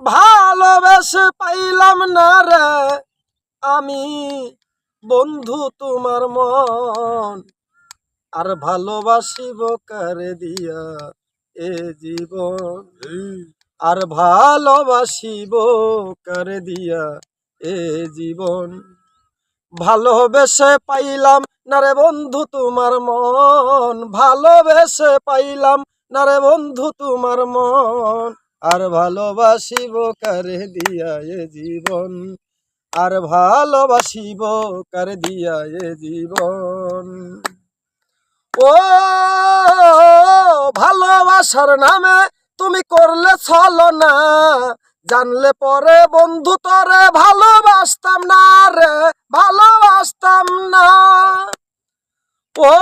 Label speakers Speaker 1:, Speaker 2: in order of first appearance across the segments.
Speaker 1: ভালোবেসে পাইলাম না রে। আমি বন্ধু তোমার মন। আর ভালোবাসিব কারে দিয়া এ জীবন। আর ভালোবাসিব কারে দিয়া এ জীবন। ভালোবেসে পাইলাম না রে বন্ধু তোমার মন। ভালোবেসে পাইলাম না রে বন্ধু তোমার মন। আর ভালোবাসিব কারে দিয়া এ জীবন? আর ভালোবাসিব কারে দিয়া এ জীবন? ও, ভালোবাসার নামে তুমি করলে চলো না। জানলে পরে বন্ধু তরে ভালোবাসতাম না রে, ভালোবাসতাম না। ও,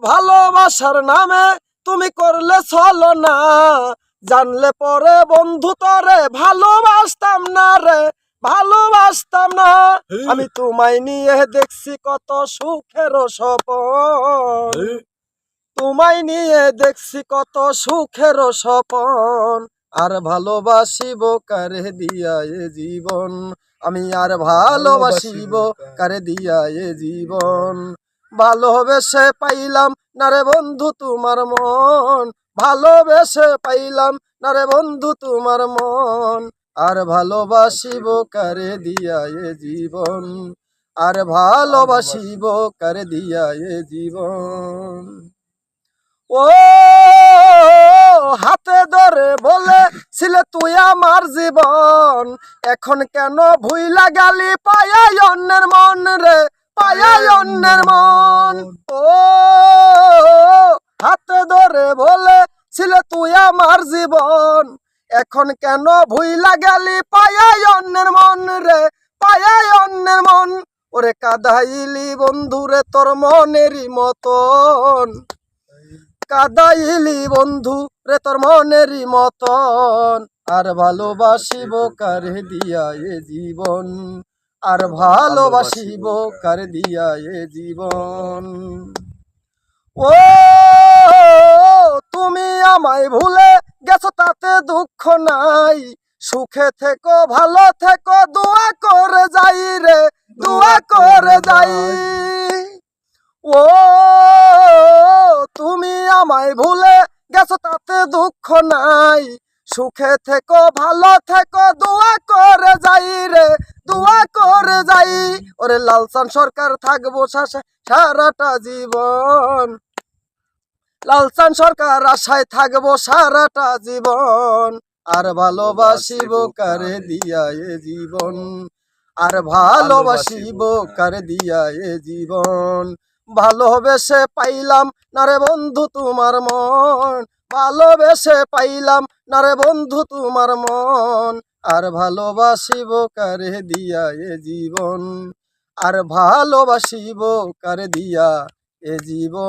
Speaker 1: ভালোবাসার নামে তুমি করলে চলো না জানলে পরে বন্ধু তরে ভালোবাসতাম না রে ভালোবাসতাম না। আমি তোমায় নিয়ে দেখছি কত সুখের স্বপন। তোমায় নিয়ে দেখছি কত সুখের স্বপন। আর ভালোবাসিব কারে দিয়া এ জীবন? আমি আর ভালোবাসিব কারে দিয়া এ জীবন? ভালোবেসে পাইলাম, না রে বন্ধু তোমার মন? ভালোবেসে পাইলাম, না রে বন্ধু তোমার মন? আর ভালোবাসিব কারে দিয়া এ জীবন? আর ভালোবাসিব কারে দিয়া এ জীবন? ও, হাতে ধরে বলে ছিলে তুই আমার জীবন। এখন কেন ভুইলা গালি পায়াই অন্যের মন রে? পায়াই অন্যের মন। ও, হাতে ধরে বলে, ছিলে তুই আমার জীবন। এখন কেন ভুইলা গালি পায়াই অন্যের মন রে পায়াই অন্যের মন? ওরে কাদাইলি বন্ধুরে তোর মনেরই মতন। কাদাইলি বন্ধু রে তোর মনেরই মতন। আর ভালোবাসিব কারে দিয়া এ জীবন। আর ভালোবাসিব কারে দিয়া? এ জীবন। ও তুমি আমায় ভুলে গেছো তাতে দুঃখ নাই। সুখে থেকো ভালো থেকো দোয়া করে যাই রে দোয়া করে যাই। ও তুমি আমায় ভুলে গেছো তাতে দুঃখ নাই। সুখে থেকো ভালো থেকো দোয়া করে যাই রে দোয়া করে যাই। ওরে লালসান সরকার থাকব সারাটা জীবন। লালসান সরকার আশায় থাকব সারাটা জীবন। আর ভালোবাসিব কারে দিয়া এ জীবন। আর ভালোবাসিব কারে দিয়া এ জীবন। ভালোবেসে পাইলাম না রে বন্ধু তোমার মন। ভালোবেসে পাইলাম না রে বন্ধু তোমার মন। আর ভালোবাসিব কারে দিয়া এ জীবন? আর ভালোবাসিব কারে দিয়া এ জীবন?